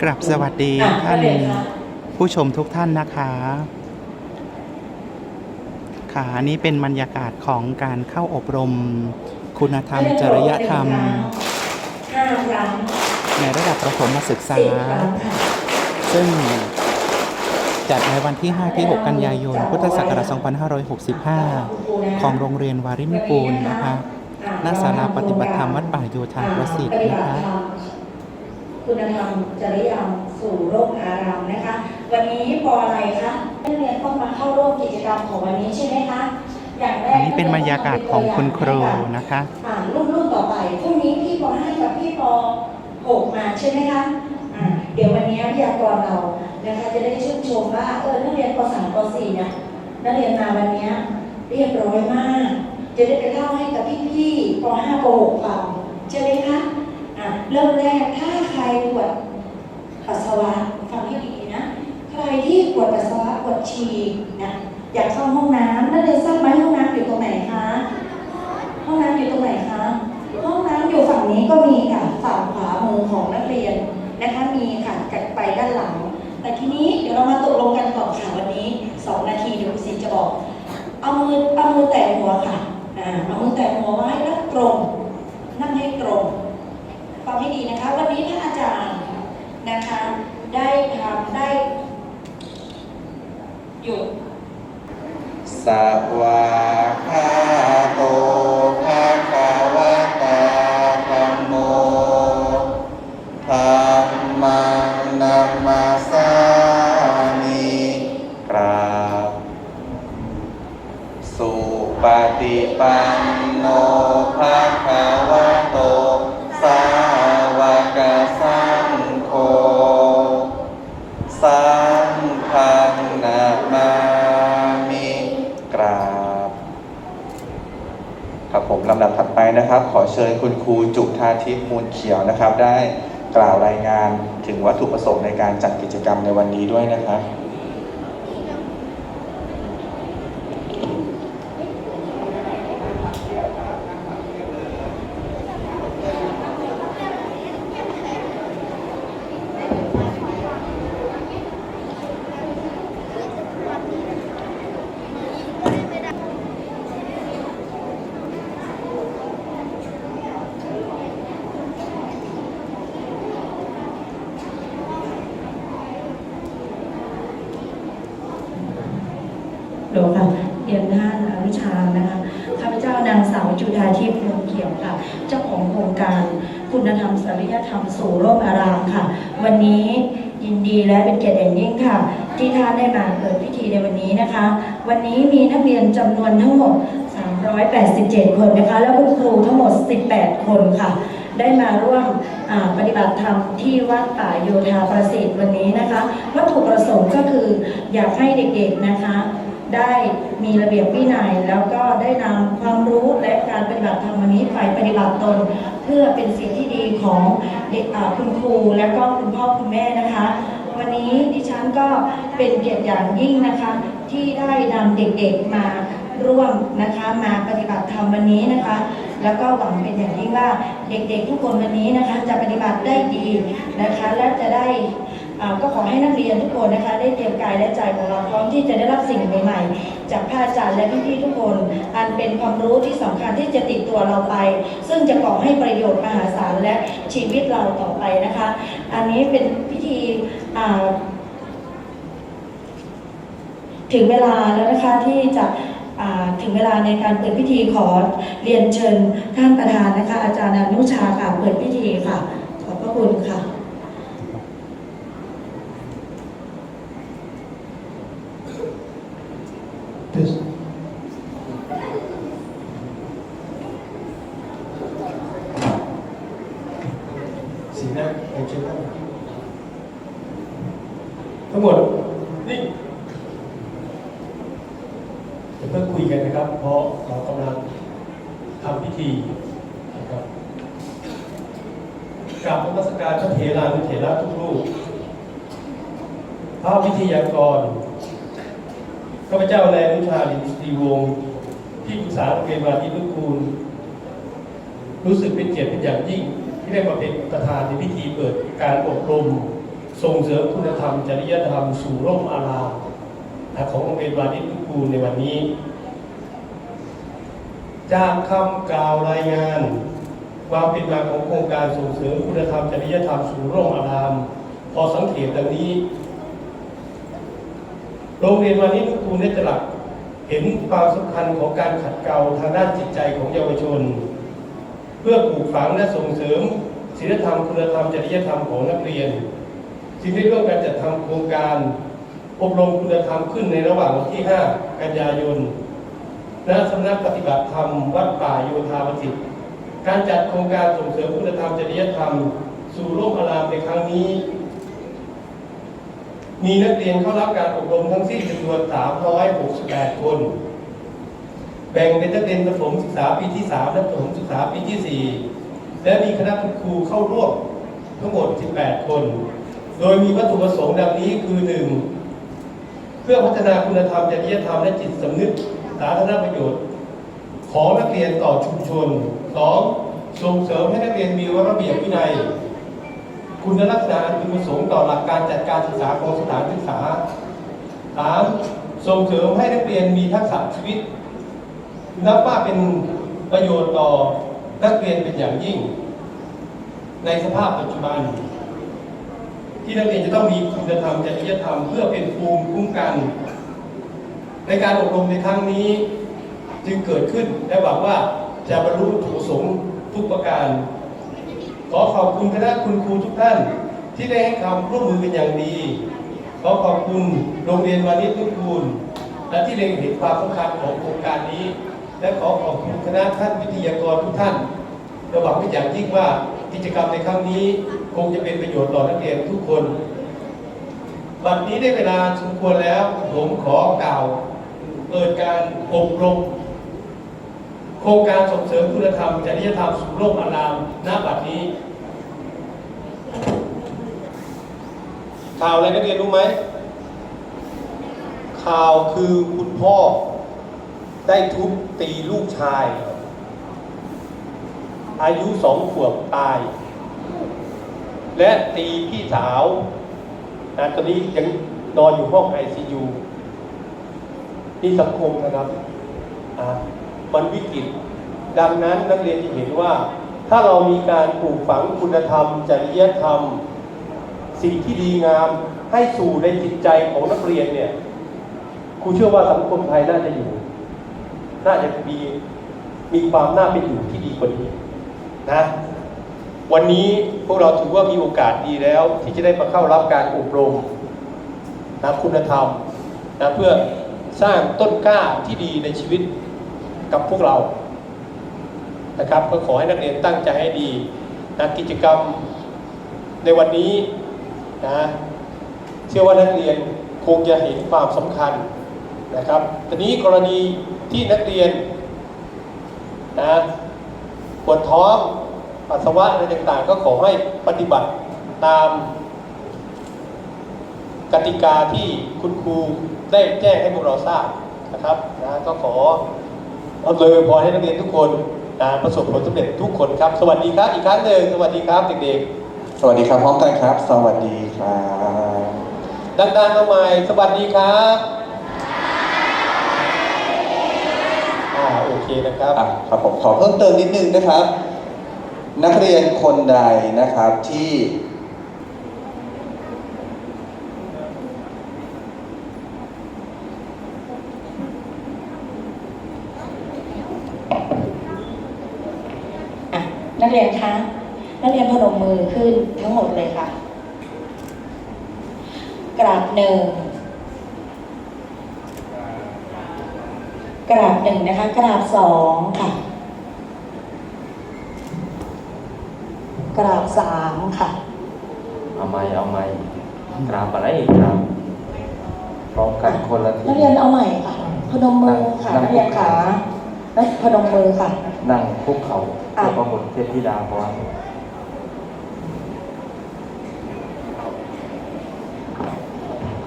กราบสวัสดีท่านผู้ชมทุกท่านนะคะค่ะนี้เป็นบรรยากาศของการเข้าอบรม คุณธรรมจริยธรรม ในระดับประถมศึกษา ซึ่งจัดในวันที่ 5 ที่ 6 กันยายน พุทธศักราช 2565 ของโรงเรียนวาริมิปูลนะคะณศาลาปฏิบัติธรรมวัดป่าโยธาประสิทธิ์นะคะ คุณธรรมจริยธรรมสู่โลกอารามนะคะ วันนี้ปออะไรคะนักเรียนต้องมาเข้าร่วมกิจกรรมของวันนี้ใช่ไหมคะอย่างแรกอันนี้เป็นบรรยากาศของคุณครูนะคะอ่ารุ่นรุ่นต่อไปพรุ่งนี้พี่ป .5 กับพี่ป .6 มาใช่ไหมคะอ่าเดี๋ยววันนี้วิทยากรเรานะคะจะได้ชื่นชมว่าเออนักเรียนป .3 ป .4 เนี่ยนักเรียนมาวันนี้เรียบร้อยมาก จะได้ไปเล่าให้กับพี่ๆป .5 ป .6 ฟังใช่ไหมคะอะ เริ่มแรกถ้าใครปวดปัสสาวะฟังให้ดีนะ ใครที่ปวดปัสสาวะปวดฉี่นะอยากเข้าห้องน้ำนักเรียนทราบไหมห้องน้ำอยู่ตรงไหนคะ ห้องน้ำอยู่ตรงไหนคะ ห้องน้ำอยู่ฝั่งนี้ก็มีค่ะฝั่งขวามือของนักเรียนนะคะมีค่ะกัดไปด้านหลัง แต่ทีนี้เดี๋ยวเรามาตกลงกันก่อนค่ะวันนี้2นาทีเดี๋ยวคุณศิจะบอก เอามือเอามือแตะหัวค่ะอ่าเอามือแตะหัวไว้แล้วตรง นั่งให้ตรง งให้ดีนะคะ วันนี้ท่านอาจารย์นะคะได้ทำได้หยุดสวากขาโตภะคะวะตาธัมโมธัมมังนัมมาสามิกราบสุปฏิปันโนภะคะวะ นะครับ ขอเชิญคุณครูจุธาทิพย์มูลเขียวนะครับ ได้กล่าวรายงานถึงวัตถุประสงค์ในการจัดกิจกรรมในวันนี้ด้วยนะครับ หลวงค่ะเรียนท่านอวิชานะคะข้าพเจ้านางสาวจุธาทิพย์มูลเขียวค่ะ เจ้าของโครง การคุณธรรมจริยธรรมสู่โลกอารามค่ะ วันนี้ยินดีและเป็นเกียรติอย่างยิ่งค่ะ ที่ท่านได้มาเปิดพิธีในวันนี้นะคะ วันนี้มีนักเรียนจำนวนทั้งหมด 387 คนนะคะ และคุณครูทั้งหมด 18 คนค่ะ ได้มาร่วมปฏิบัติธรรมที่วัดป่าโยธาประสิทธิ์วันนี้นะคะ วัตถุประสงค์ก็คืออยากให้เด็กๆนะคะ ได้มีระเบียบวินัย แล้วก็ได้นำความรู้และการปฏิบัติธรรมวันนี้ไปปฏิบัติตน เพื่อเป็นสิ่งที่ดีของเด็กคุณครูและก็คุณพ่อคุณแม่นะคะ วันนี้ดิฉันก็เป็นเกียรติอย่างยิ่งนะคะ ที่ได้นำเด็กๆมาร่วมนะคะมาปฏิบัติธรรมวันนี้นะคะ แล้วก็หวังเป็นอย่างยิ่งว่าเด็กๆทุกคนวันนี้นะคะ จะปฏิบัติได้ดีนะคะ และจะได้ ก็ขอให้นักเรียนทุกคนนะคะ ได้เตรียมกายและใจของเราพร้อมที่จะได้รับสิ่งใหม่ๆ จากพระอาจารย์และพี่ๆทุกคน อันเป็นความรู้ที่สำคัญที่จะติดตัวเราไป ซึ่งจะก่อให้ประโยชน์มหาศาลและชีวิตเราต่อไปนะคะ อันนี้เป็นพิธีถึงเวลาแล้วนะคะที่จะถึงเวลาในการเปิดพิธีขอเรียนเชิญท่านประธานนะคะ อาจารย์อนุชาค่ะเปิดพิธีค่ะ ขอบพระคุณค่ะ สีหน้าโอเคครับทั้งหมดนิ่งจะ เพิ่งคุยกันนะครับ เพราะเรากำลังทำพิธีนะครับกราบนมัสการพระเถรานุเถระทุกรูปพระวิทยากรข้าพเจ้านายอนุชาลินทรีวงศ์ที่ปรึกษาโรงเรียนวาทีนุกูล รู้สึกเป็นเกียรติเป็นอย่างยิ่ง ที่ได้มาเป็นประธานในพิธีเปิดการอบรม ส่งเสริมคุณธรรม จริยธรรม สู่ร่มอารามของโรงเรียนวานิช นุกูในวันนี้ จากคำกล่าวรายงานความเป็นมาของโครงการส่งเสริมคุณธรรมจริยธรรมสู่ร่มอาราม พอสังเกตดังนี้ โรงเรียนวานิชนุกูได้ตระหนักเห็นความสำคัญของการขัดเกลาทางด้านจิตใจของเยาวชน เพื่อปลูกฝังและส่งเสริมศีลธรรมคุณธรรมจริยธรรมของนักเรียนจึงได้ร่วมกันจัดทำโครงการ อบรมคุณธรรมขึ้นในระหว่างวันที่ 5 กันยายนณสำนักปฏิบัติธรรม วัดป่าโยธาวสิทธิ์การจัดโครงการส่งเสริมคุณธรรมจริยธรรม สู่ร่มอารามในครั้งนี้ มีนักเรียนเข้ารับการอบรมทั้งสิ้นจำนวน 368 คน แบ่งเป็นนักเรียนประถมศึกษาปีที่ 3 และประถมศึกษาปีที่ 4 และมีคณะครูเข้าร่วมทั้งหมด 18 คน โดยมีวัตถุประสงค์ดังนี้คือ 1. เพื่อพัฒนาคุณธรรมจริยธรรมและจิตสำนึกสาธารณประโยชน์ ของนักเรียนต่อชุมชน 2. ส่งเสริมให้นักเรียนมีระเบียบวินัย คุณลักษณะอันพึงประสงค์ต่อหลักการจัดการศึกษาของสถานศึกษา 3. ส่งเสริมให้นักเรียนมีทักษะชีวิต นับว่าเป็นประโยชน์ต่อนักเรียนเป็นอย่างยิ่ง ในสภาพปัจจุบัน ที่นักเรียนจะต้องมีคุณธรรมจริยธรรมเพื่อเป็นภูมิคุ้มกัน ในการอบรมในครั้งนี้จึงเกิดขึ้นและหวังว่าจะบรรลุถุประสงค์ทุกประการ ขอขอบคุณคณะคุณครูทุกท่าน ที่ได้ให้ความร่วมมือเป็นอย่างดี ขอขอบคุณโรงเรียนวานิชนุกูลและที่เล็งเห็นความสำคัญของโครงการนี้ และขอขอบคุณคณะท่านวิทยากรทุกท่านและหวังเป็นอย่างยิ่งว่ากิจกรรมในครั้งนี้ คงจะเป็นประโยชน์ต่อนักเรียนทุกคน บัดนี้ได้เวลาสมควรแล้วผมขอกล่าวเปิดการอบรม โครงการส่งเสริมคุณธรรมจริยธรรมสู่โลกอารามณบัดนี้ ข่าวอะไรนักเรียนรู้ไหม ข่าวคือคุณพ่อได้ทุบตีลูกชาย อายุสองขวบตาย และตีพี่สาวนะตอนนี้ยังนอนอยู่ห้องไอซียูนี่สังคมนะครับมันวิกฤตดังนั้นนักเรียนจะเห็นว่า ถ้าเรามีการปลูกฝังคุณธรรม จริยธรรม สิ่งที่ดีงามให้สู่ในจิตใจของนักเรียนเนี่ยครูเชื่อว่าสังคมไทยน่าจะอยู่ น่าจะมีมีความน่าเป็นอยู่ที่ดีกว่านี้นะ วันนี้พวกเราถือว่ามีโอกาสดีแล้ว ที่จะได้มาเข้ารับการอบรมนะคุณธรรมนะเพื่อสร้างต้นกล้าที่ดีในชีวิตกับพวกเรานะครับก็ขอให้นักเรียนตั้งใจให้ดีนะกิจกรรมในวันนี้นะเชื่อว่านักเรียนคงจะเห็นความสำคัญนะครับทีนี้กรณีที่นักเรียนนะปวดท้อง ปัสสาวะอะไรต่างๆ ก็ขอให้ปฏิบัติตามกติกาที่คุณครูได้แจ้งให้พวกเราทราบนะครับนะก็ขอเอาเลยพรให้นักเรียนทุกคนนะประสบผลสำเร็จทุกคนครับ สวัสดีครับอีกครั้งหนึ่งสวัสดีครับเด็กสวัสดีครับพร้อมกันครับ สวัสดีครับๆดังๆมาใหม่สวัสดีครับอ่าโอเคนะครับอะครับผมขอเพิ่มเติมนิดนึงนะครับ นักเรียนคนใดนะครับที่ อะนักเรียนคะ นักเรียนพนมมือขึ้นทั้งหมดเลยค่ะ กราบหนึ่ง กราบหนึ่งนะคะ กราบสองค่ะ กราบสามค่ะ เอาไม่เอาไม่กราบอะไรกราบพร้อมกันคนละทีนักเรียนเอาใหม่ค่ะ พนมมือค่ะนั่งนักเรียนขาและพนมมือค่ะ นั่งคุกเข่าอะเพื่อพระบุตรเทพธิดาพร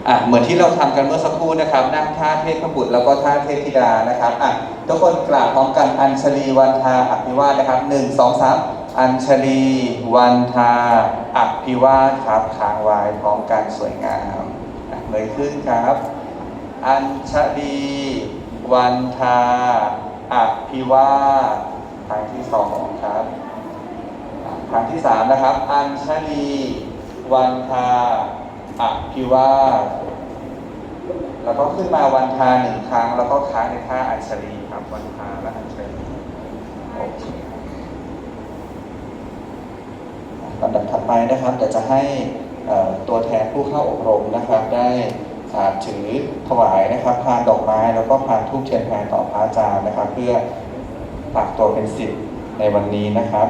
อะเหมือนที่เราทำกันเมื่อสักครู่นะครับ นั่งท่าเทพบุตรแล้วก็ท่าเทพธิดานะครับอะทุกคนกราบพร้อมกันอัญชลีวันทาอภิวาสนะครับหนึ่งสองสาม อัญชลีวันทาอภิวาครับค้างไว้พร้อมกันสวยงามอะเงยขึ้นครับ อัญชลีวันทาอภิวาสครั้งที่สองครับอะครั้งที่สามนะครับ อัญชลีวันทาอภิวาแล้วก็ขึ้นมาวันทาหนึ่งครั้ง แล้วก็ค้างในท่าอัญชลีครับวันทาและอัญชลีโอเค ลำดับถัดไปนะครับเดี๋ยวจะให้ตัวแทนผู้เข้าอบรมนะครับ ได้อ่าถือถวายนะครับพานดอกไม้แล้วก็พานทูบเทียนแพรต่อพระอาจารย์นะครับ เพื่อฝากตัวเป็นสิทธิ์ในวันนี้นะครับ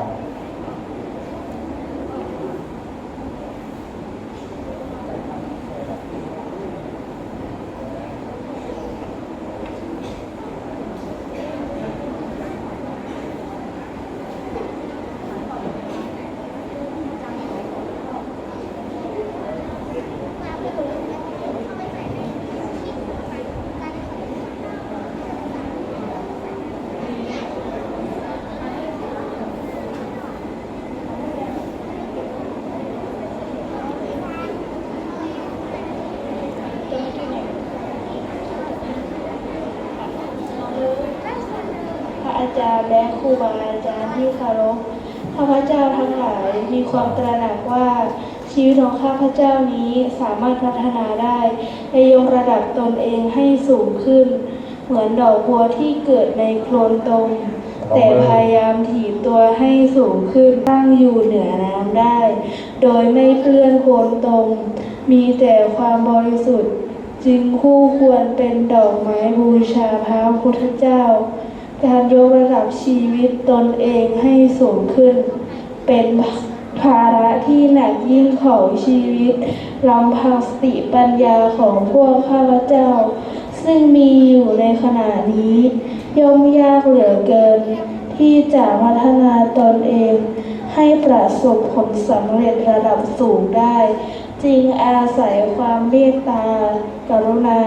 จารย์และครูบาอาจารย์ที่เคารพข้าพเจ้าทั้งหลายมีความตระหนักว่าชีวิตของข้าพเจ้านี้สามารถพัฒนาได้และยกระดับตนเองให้สูงขึ้น เหมือนดอกบัวที่เกิดในโคลนตมแต่พยายามถีบตัวให้สูงขึ้นตั้งอยู่เหนือน้ำได้ โดยไม่เปื้อนโคลนตมมีแต่ความบริสุทธิ์ จึงคู่ควรเป็นดอกไม้บูชาพระพุทธเจ้า การยกระดับชีวิตตนเองให้สูงขึ้น เป็นภาระที่หนักยิ่งของชีวิตลำพังสติปัญญาของพวกข้าพเจ้า ซึ่งมีอยู่ในขณะนี้ ย่อมยากเหลือเกิน ที่จะพัฒนาตนเอง ให้ประสบผลสำเร็จระดับสูงได้ จึงอาศัยความเมตตา กรุณา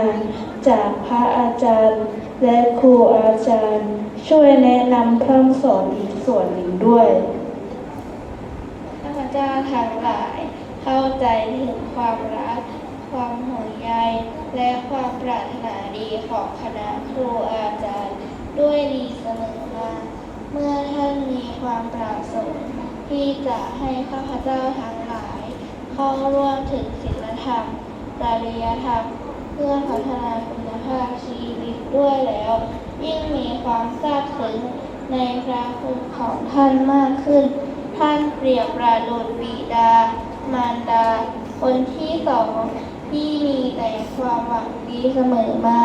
จากพระอาจารย์ และครูอาจารย์ ช่วยแนะนำพร่ำสอนอีกส่วนหนึ่งด้วยข้าพเจ้าทั้งหลาย เข้าใจถึงความรัก ความห่วงใยและความปรารถนาดีของคณะครูอาจารย์ด้วยดีเสมอมาเมื่อท่านมีความประสงค์ที่จะให้ข้าพเจ้าทั้งหลาย เข้าร่วมถึงศีลธรรมจริยธรรม เพื่อพัฒนาคุณภาพชี ด้วยแล้ว ยิ่งมีความซาบซึ้งในพระคุณของท่านมากขึ้น ท่านเปรียบประดุจบิดา มารดา คนที่สองที่มีแต่ความหวังดีเสมอมา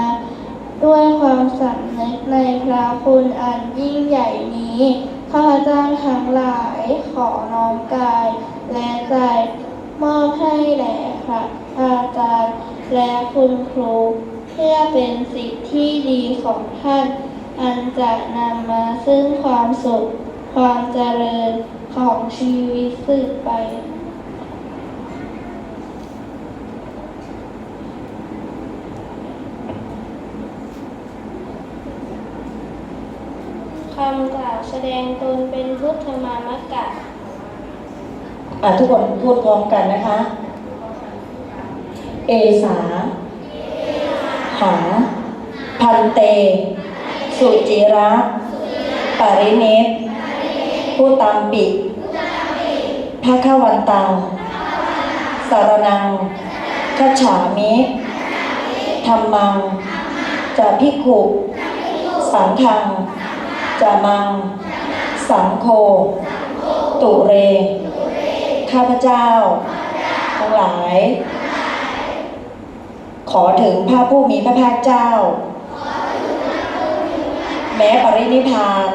ด้วยความสำนึกในพระคุณอันยิ่งใหญ่นี้ข้าพเจ้าทั้งหลายขอน้อมกาย และใจมอบให้แด่พระอาจารย์และคุณครู พื่อเป็นสิ่งที่ดีของท่าน อันจะนำมาซึ่งความสุข ความเจริญของชีวิตสืบไปคำกล่าวแสดงตนเป็นพุทธมามกะอะทุกคนพูดพร้อมกันนะคะ เอสา หา พันเต สุจิระปริเนตผู้ตามปิภาควันตังสารนังคัจฉามิธรรมัง จะพิขุสังฆัง จะมัง สังโฆตุเร ข้าพเจ้า ทั้งหลาย ขอถึงพระผู้มีพระภาคเจ้า แม้ปรินิพาน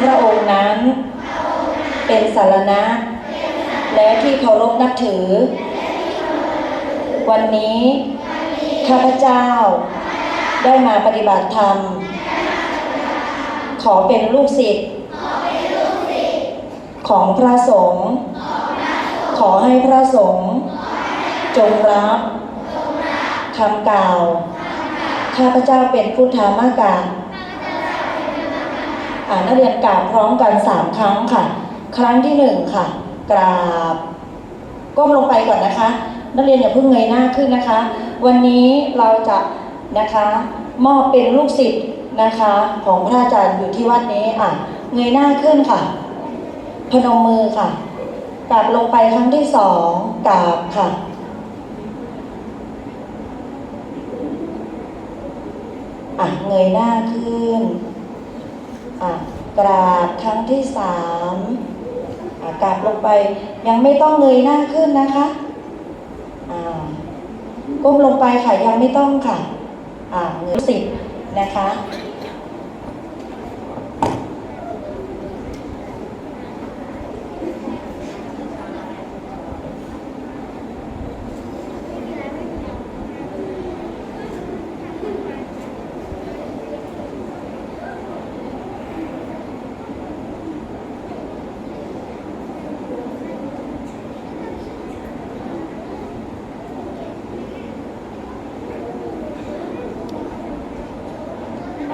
พระองค์นั้น เป็นสารณะ และที่เคารพนับถือ วันนี้ ข้าพเจ้า ได้มาปฏิบัติธรรม ขอเป็นลูกศิษย์ของพระสงฆ์ขอให้พระสงฆ์จงรับ คำกล่าวข้าพเจ้าเป็นพุทธามากาอ่านนักเรียนกล่าวพร้อมกันสามครั้งค่ะ ครั้งที่หนึ่งค่ะ กราบก้มลงไปก่อนนะคะ นักเรียนอย่าเพิ่งเงยหน้าขึ้นนะคะ วันนี้เราจะนะคะมอบเป็นลูกศิษย์นะคะ ของพระอาจารย์อยู่ที่วัดนี้อะเงยหน้าขึ้นค่ะ พนมมือค่ะกราบลงไปครั้งที่สองกราบค่ะ อะเงยหน้าขึ้นอะกราบครั้งที่สามอะกราบลงไปยังไม่ต้องเงยหน้าขึ้นนะคะอ่าก้มลงไปค่ะยังไม่ต้องค่ะอ่าเงยสิบนะคะ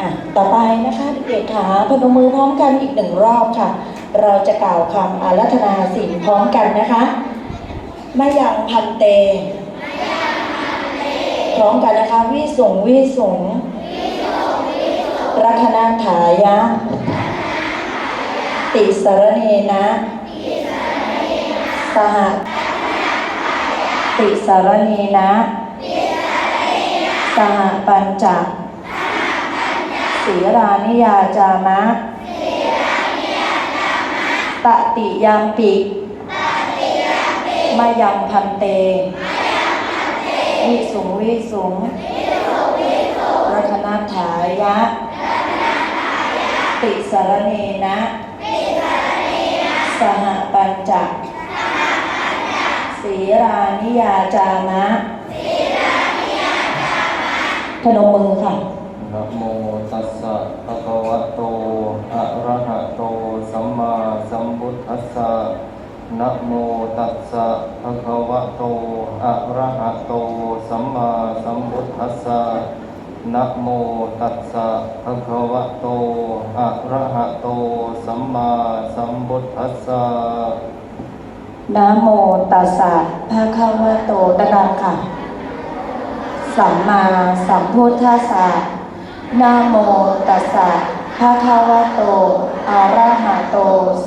อะ ต่อไปนะคะเด็กๆขาพนมมือพร้อมกันอีกหนึ่งรอบค่ะ เราจะกล่าวคำอารัธนาศีลพร้อมกันนะคะมายังพันเต พร้อมกันนะคะ วิสุงวิสุงรัคนาถายะ ติสรเนนะสหติสรเนนะสหปัญจ สีรานิยาจามะ ตติยามปิมายังพันเตวิสุงวิสุงรัคนาถายะ ติสรเนนะ สหปัญจสีรานิยาจามะพนมมือค่ะนะโม ตัสสะภะคะวะโต อะระหะโต สัมมาสัมพุทธัสสะนะโมตัสสะภะคะวะโต อะระหะโต สัมมาสัมพุทธัสสะนะโมตัสสะภะคะวะโต อะระหะโต สัมมาสัมพุทธัสสะนะโมตัสสะภะคะวะโตตะดังค่ะ สัมมาสัมพุทธัสสะ นาโมตัสสะภะคะวะโต อะระหะโต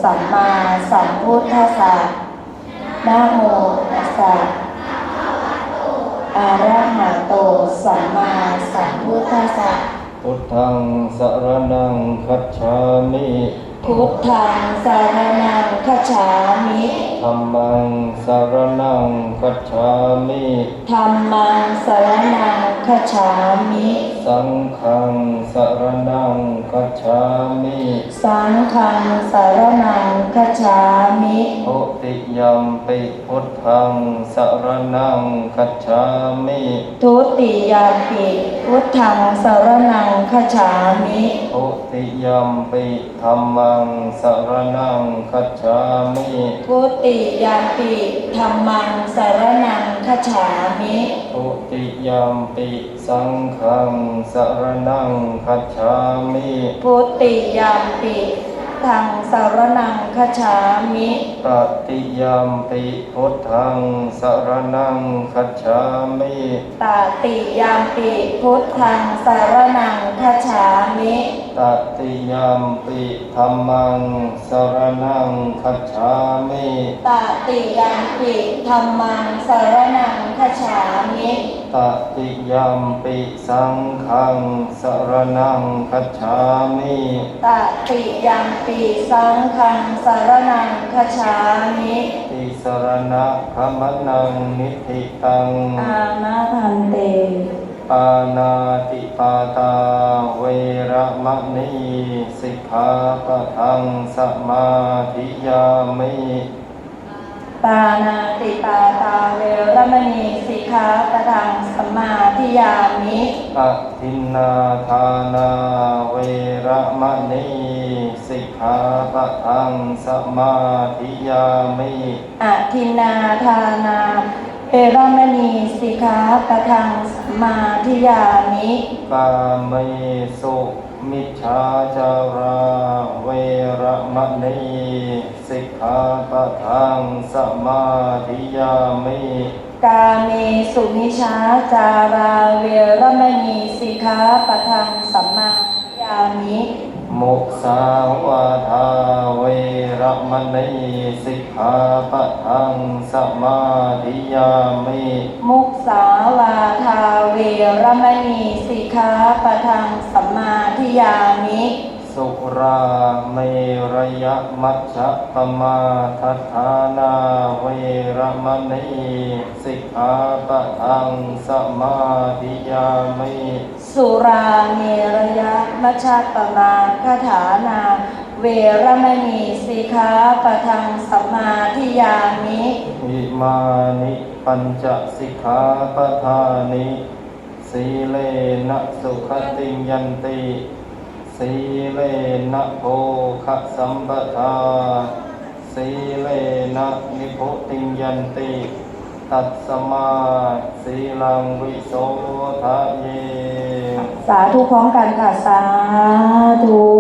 สัมมาสัมพุทธัสสะนาโมตัสสะอะระหะโต สัมมาสัมพุทธัสสะพุทธังสรณังคัจฉามิ พุทธังสารนังคัจฉามิธัมมังสรณังคัจฉามิธัมมังสารนังคัจฉามิสังฆังสรณังคัจฉามิ สังฆังสารนังคัจฉามิโอติยัมปิพุทธังสรณังคัจฉามิทุติยามปิพุทธังสารนังคัจฉามิโอติยัมปิธัมมังสรณังคัจฉามิทุติยามปิธัมมังสารนังคัจฉามิโอติยัมปิสังฆังสรณังคัจฉามิพุติยามปิทังสารนังคัจฉามิตติยัมปิพุทธังสรณังคัจฉามิตาติยามปิพุทธังสารนังคัจฉามิตติยัมปิธัมมังสรณังคัจฉามิตาติยามปิธัมมังสารนังคัจฉามิตติยัมปิสังฆังสรณังคัจฉามิตติยามปีสังฆังสารนังคจฉามิติสรณะขมนังนิธิตังอานาพันเต ปานาติปาตาเวระมะนีสิกขาปะทังสมาธิยามิปานาติปาตาเวรมณีสิกขาปะทังสมมาธิยามิอทินนาทานาเวระมะนีสิกขาปะทังสมาธิยามิอทินนาทานา เวเปรมณีสิกขาปะทังสัมมาทิยามิกาเมสุมิจฉาจาราเวระมณีสิกขาปะทังสมาธิยามิกาเมสุมิชาจาราเวรมณีสิกขาปะทังสัมมาทิยามิ มุสาวาทาเวรมณีสิกขาปะทังสมาธิยามิมุสาวาทาเวรมณีสิกขาปะทังสัมมาทิยามิ สุราเมระยะมัชฌะปมาทัฏฐานาเวระมณีสิกขาปะทังสมาธิยามิสุราเมรยะมัชฌปมาคาถานา เวรมณีสิกขาปะทังสัมมาทิยามิอิมานิปัญจสิกขาปทานิสีเลนะสุขติงยันติ สีเลนะโภคะสัมปทา สีเลนะนิโพติยันติ ตัดสมาสีลังวิโสทะเย สาธุพร้อมกันค่ะ สาธุ